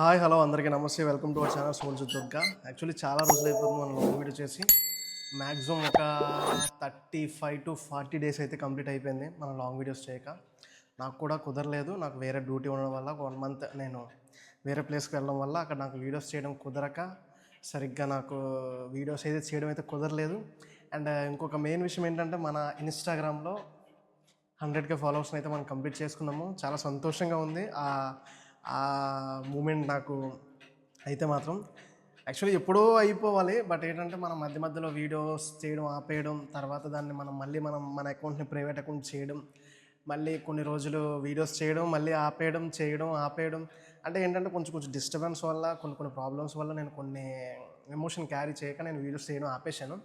Hi hello అందరికీ నమస్తే. Welcome to our channel soldier Durga. Actually చాలా రోజులు అయిపోతుంది మనం లాంగ్ వీడియో చేసి. మ్యాక్సిమం ఒక thirty five to forty days అయితే కంప్లీట్ అయిపోయింది మనం లాంగ్ వీడియోస్ చేయక. నాకు కూడా కుదరలేదు. నాకు వేరే డ్యూటీ ఉండడం వల్ల వన్ మంత్ నేను వేరే ప్లేస్కి వెళ్ళడం వల్ల అక్కడ నాకు వీడియోస్ చేయడం కుదరక. సరిగ్గా నాకు వీడియోస్ అయితే చేయడం అయితే కుదరలేదు. అండ్ uh, ఇంకొక మెయిన్ విషయం ఏంటంటే మన ఇన్స్టాగ్రామ్లో హండ్రెడ్కే ఫాలోవర్స్ని అయితే మనం కంప్లీట్ చేసుకున్నాము. చాలా సంతోషంగా ఉంది. ఆ మూమెంట్ నాకు అయితే మాత్రం యాక్చువల్లీ ఎప్పుడో అయిపోవాలి. బట్ ఏంటంటే మనం మధ్య మధ్యలో వీడియోస్ చేయడం ఆపేయడం తర్వాత దాన్ని మనం మళ్ళీ మనం మన అకౌంట్ని ప్రైవేట్ అకౌంట్ చేయడం మళ్ళీ కొన్ని రోజులు వీడియోస్ చేయడం మళ్ళీ ఆపేయడం చేయడం ఆపేయడం అంటే ఏంటంటే కొంచెం కొంచెం డిస్టర్బెన్స్ వల్ల కొన్ని కొన్ని ప్రాబ్లమ్స్ వల్ల నేను కొన్ని ఎమోషన్ క్యారీ చేయక నేను వీడియోస్ చేయడం ఆపేశాను.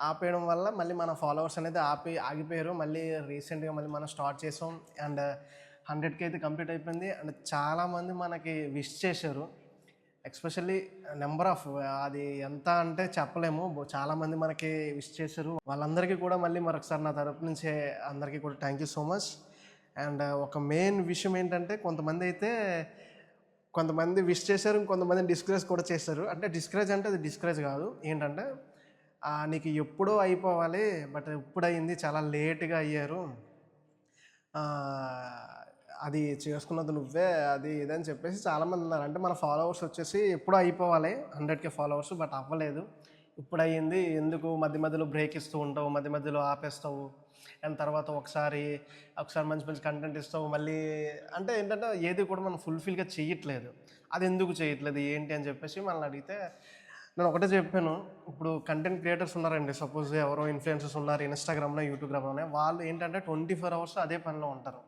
ఆపేయడం వల్ల మళ్ళీ మన ఫాలోవర్స్ అనేది ఆపి ఆగిపోయారు. మళ్ళీ రీసెంట్గా మళ్ళీ మనం స్టార్ట్ చేసాం. అండ్ హండ్రెడ్కి అయితే కంప్లీట్ అయిపోయింది. అండ్ చాలామంది మనకి విష్ చేశారు. ఎక్స్పెషల్లీ నెంబర్ ఆఫ్ అది ఎంత అంటే చెప్పలేము. చాలామంది మనకి విష్ చేశారు. వాళ్ళందరికీ కూడా మళ్ళీ మరొకసారి నా తరపు నుంచి అందరికీ కూడా thank you so much. And ఒక మెయిన్ విషయం ఏంటంటే కొంతమంది అయితే కొంతమంది విష్ చేశారు ఇంకొంతమంది డిస్కరేజ్ కూడా చేశారు. అంటే డిస్కరేజ్ అంటే అది డిస్కరేజ్ కాదు. ఏంటంటే నీకు ఎప్పుడో అయిపోవాలి బట్ ఇప్పుడు అయింది చాలా లేట్గా అయ్యారు. అది చేసుకున్నది నువ్వే అది ఇదని చెప్పేసి చాలామంది ఉన్నారు. అంటే మన ఫాలోవర్స్ వచ్చేసి ఎప్పుడూ అయిపోవాలి హండ్రెడ్కే ఫాలోవర్స్ బట్ అవ్వలేదు. ఇప్పుడు అయ్యింది ఎందుకు మధ్య మధ్యలో బ్రేక్ ఇస్తూ ఉంటావు మధ్య మధ్యలో ఆపేస్తావు? అండ్ తర్వాత ఒకసారి ఒకసారి మంచి మంచి కంటెంట్ ఇస్తావు మళ్ళీ అంటే ఏంటంటే ఏది కూడా మనం ఫుల్ఫిల్గా చేయట్లేదు. అది ఎందుకు చేయట్లేదు ఏంటి అని చెప్పేసి మనల్ని అడిగితే నేను ఒకటే చెప్పాను. ఇప్పుడు కంటెంట్ క్రియేటర్స్ ఉన్నారండి సపోజ్ ఎవరో ఇన్ఫ్లుయెన్సర్స్ ఉన్నారు ఇన్స్టాగ్రామ్లో యూట్యూబ్లోనే వాళ్ళు ఏంటంటే ట్వంటీ ఫోర్ అవర్స్ అదే పనిలో ఉంటారు.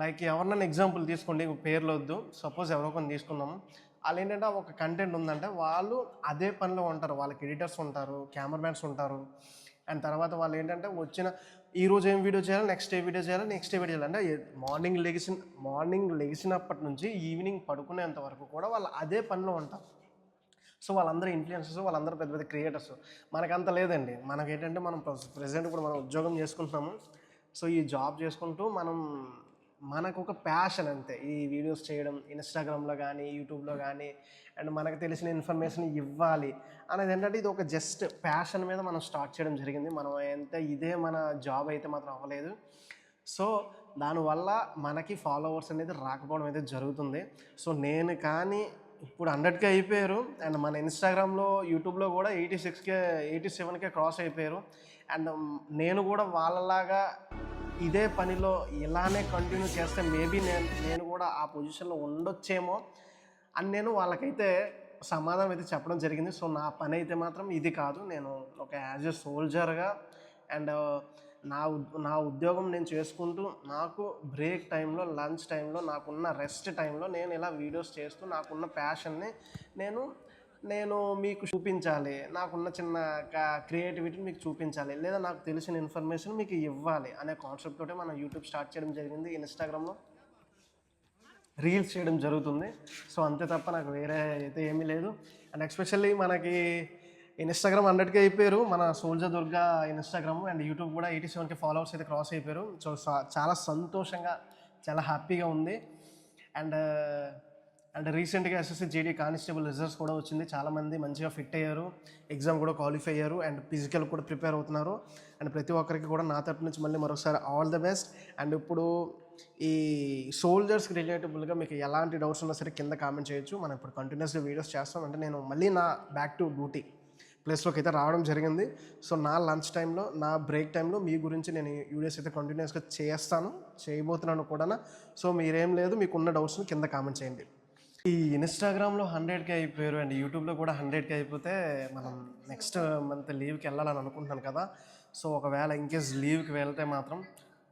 లైక్ ఎవరినైనా ఎగ్జాంపుల్ తీసుకోండి పేర్లు వద్దు. సపోజ్ ఎవరో కొన్ని తీసుకున్నాము వాళ్ళు ఏంటంటే ఒక కంటెంట్ ఉందంటే వాళ్ళు అదే పనిలో ఉంటారు. వాళ్ళకి ఎడిటర్స్ ఉంటారు కెమెరామ్యాన్స్ ఉంటారు. అండ్ తర్వాత వాళ్ళు ఏంటంటే వచ్చిన ఈ రోజు ఏం వీడియో చేయాలి నెక్స్ట్ ఏ వీడియో చేయాలి నెక్స్ట్ ఏ వీడియో చేయాలి. అంటే మార్నింగ్ లెగిసిన మార్నింగ్ లెగిసినప్పటి నుంచి ఈవినింగ్ పడుకునేంత వరకు కూడా వాళ్ళు అదే పనిలో ఉంటారు. సో వాళ్ళందరూ ఇన్ఫ్లుయెన్సర్స్ వాళ్ళందరూ పెద్ద పెద్ద క్రియేటర్స్ మనకంత లేదండి. మనకి ఏంటంటే మనం ప్రెసెంట్ ఇప్పుడు మనం ఉద్యోగం చేసుకుంటున్నాము. సో ఈ జాబ్ చేసుకుంటూ మనం మనకు ఒక ప్యాషన్ అంతే. ఈ వీడియోస్ చేయడం ఇన్స్టాగ్రామ్లో కానీ యూట్యూబ్లో కానీ అండ్ మనకు తెలిసిన ఇన్ఫర్మేషన్ ఇవ్వాలి అనేది ఏంటంటే ఇది ఒక జస్ట్ ప్యాషన్ మీద మనం స్టార్ట్ చేయడం జరిగింది. మనం ఎంత ఇదే మన జాబ్ అయితే మాత్రం అవ్వలేదు. సో దానివల్ల మనకి ఫాలోవర్స్ అనేది రాకపోవడం అయితే జరుగుతుంది. సో నేను కానీ ఇప్పుడు హండ్రెడ్కే అయిపోయారు. అండ్ మన ఇన్స్టాగ్రామ్లో యూట్యూబ్లో కూడా ఎయిటీ సిక్స్కే ఎయిటీ సెవెన్కే క్రాస్ అయిపోయారు. అండ్ నేను కూడా వాళ్ళలాగా ఇదే పనిలో ఇలానే కంటిన్యూ చేస్తే మేబీ నేను నేను కూడా ఆ పొజిషన్లో ఉండొచ్చేమో అని నేను వాళ్ళకైతే సమాధానం అయితే చెప్పడం జరిగింది. సో నా పని అయితే మాత్రం ఇది కాదు. నేను ఒక యాజ్ ఎ సోల్జర్గా అండ్ నా ఉద్- నా ఉద్యోగం నేను చేసుకుంటూ నాకు బ్రేక్ టైంలో లంచ్ టైంలో నాకున్న రెస్ట్ టైంలో నేను ఇలా వీడియోస్ చేస్తూ నాకున్న ప్యాషన్ని నేను నేను మీకు చూపించాలి. నాకున్న చిన్న క్రియేటివిటీని మీకు చూపించాలి. లేదా నాకు తెలిసిన ఇన్ఫర్మేషన్ మీకు ఇవ్వాలి అనే కాన్సెప్ట్ తోటే మనం యూట్యూబ్ స్టార్ట్ చేయడం జరిగింది. ఇన్స్టాగ్రామ్లో రీల్స్ చేయడం జరుగుతుంది. సో అంతే తప్ప నాకు వేరే అయితే ఏమీ లేదు. అండ్ ఎస్పెషల్లీ మనకి ఇన్స్టాగ్రామ్ హండ్రెడ్కి అయిపోయారు. మన soldier Durga Instagram and YouTube కూడా ఎయిటీ సెవెన్కి ఫాలోవర్స్ అయితే క్రాస్ అయిపోయారు. సో చాలా సంతోషంగా చాలా హ్యాపీగా ఉంది. అండ్ అండ్ రీసెంట్గా ఎస్ఎస్సి జీడీ కానిస్టేబుల్ రిజల్ట్స్ కూడా వచ్చింది. చాలామంది మంచిగా ఫిట్ అయ్యారు. ఎగ్జామ్ కూడా క్వాలిఫై అయ్యారు. అండ్ ఫిజికల్ కూడా ప్రిపేర్ అవుతున్నారు. అండ్ ప్రతి ఒక్కరికి కూడా నా తరపు నుంచి మళ్ళీ మరొకసారి ఆల్ ద బెస్ట్. అండ్ ఇప్పుడు ఈ సోల్జర్స్కి రిలేటబుల్గా మీకు ఎలాంటి డౌట్స్ ఉన్నా సరే కింద కామెంట్ చేయొచ్చు. మనం ఇప్పుడు కంటిన్యూస్గా వీడియోస్ చేస్తాం. అంటే నేను మళ్ళీ నా బ్యాక్ టు డ్యూటీ ప్లేస్లోకి అయితే రావడం జరిగింది. సో నా లంచ్ టైంలో నా బ్రేక్ టైంలో మీ గురించి నేను వీడియోస్ అయితే కంటిన్యూస్గా చేస్తాను. చేయబోతున్నాను కూడా సో మీరేం లేదు మీకున్న డౌట్స్ని కింద కామెంట్ చేయండి. ఈ ఇన్స్టాగ్రామ్లో హండ్రెడ్కి అయిపోయారు అండ్ యూట్యూబ్లో కూడా హండ్రెడ్కి అయిపోతే మనం నెక్స్ట్ మంత్ లీవ్కి వెళ్ళాలని అనుకుంటున్నాను కదా. సో ఒకవేళ ఇన్కేస్ లీవ్కి వెళ్తే మాత్రం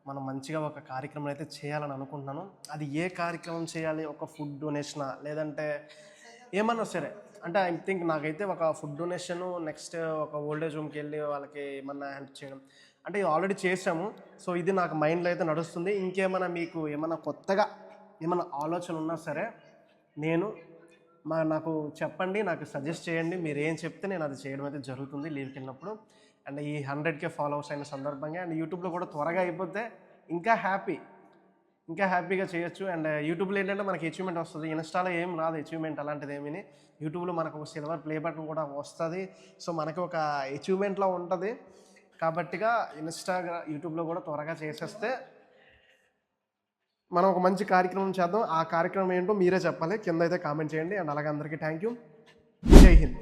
మనం మంచిగా ఒక కార్యక్రమం అయితే చేయాలని అనుకుంటున్నాను. అది ఏ కార్యక్రమం చేయాలి? ఒక ఫుడ్ డొనేషనా? లేదంటే ఏమన్నా సరే. అంటే ఐ థింక్ నాకైతే ఒక ఫుడ్ డొనేషన్ నెక్స్ట్ ఒక ఓల్డేజ్ హోమ్కి వెళ్ళి వాళ్ళకి ఏమన్నా హెల్ప్ చేయడం. అంటే ఇది ఆల్రెడీ చేసాము సో ఇది నాకు మైండ్లో అయితే నడుస్తుంది. ఇంకేమైనా మీకు ఏమైనా కొత్తగా ఏమైనా ఆలోచన ఉన్నా సరే నేను మా నాకు చెప్పండి నాకు సజెస్ట్ చేయండి. మీరు ఏం చెప్తే నేను అది చేయడం అయితే జరుగుతుంది లీవ్కి వెళ్ళినప్పుడు. అండ్ ఈ హండ్రెడ్ కే ఫాలోవర్స్ అయిన సందర్భంగా అండ్ యూట్యూబ్లో కూడా త్వరగా అయిపోతే ఇంకా హ్యాపీ ఇంకా హ్యాపీగా చేయొచ్చు. అండ్ యూట్యూబ్లో ఏంటంటే మనకి అచీవ్మెంట్ వస్తుంది. ఇన్స్టాలో ఏం రాదు అచీవ్మెంట్ అలాంటిది ఏమీ యూట్యూబ్లో మనకు ఒక సిల్వర్ ప్లే బటన్ కూడా వస్తుంది. సో మనకి ఒక అచీవ్మెంట్లో ఉంటుంది. కాబట్టిగా ఇన్స్టాగ్రా యూట్యూబ్లో కూడా త్వరగా చేసేస్తే మనం ఒక మంచి కార్యక్రమం చేద్దాం. ఆ కార్యక్రమం ఏంటో మీరే చెప్పాలి. కింద అయితే కామెంట్ చేయండి. అండ్ అలాగే అందరికీ థ్యాంక్ యూ జై హింద్.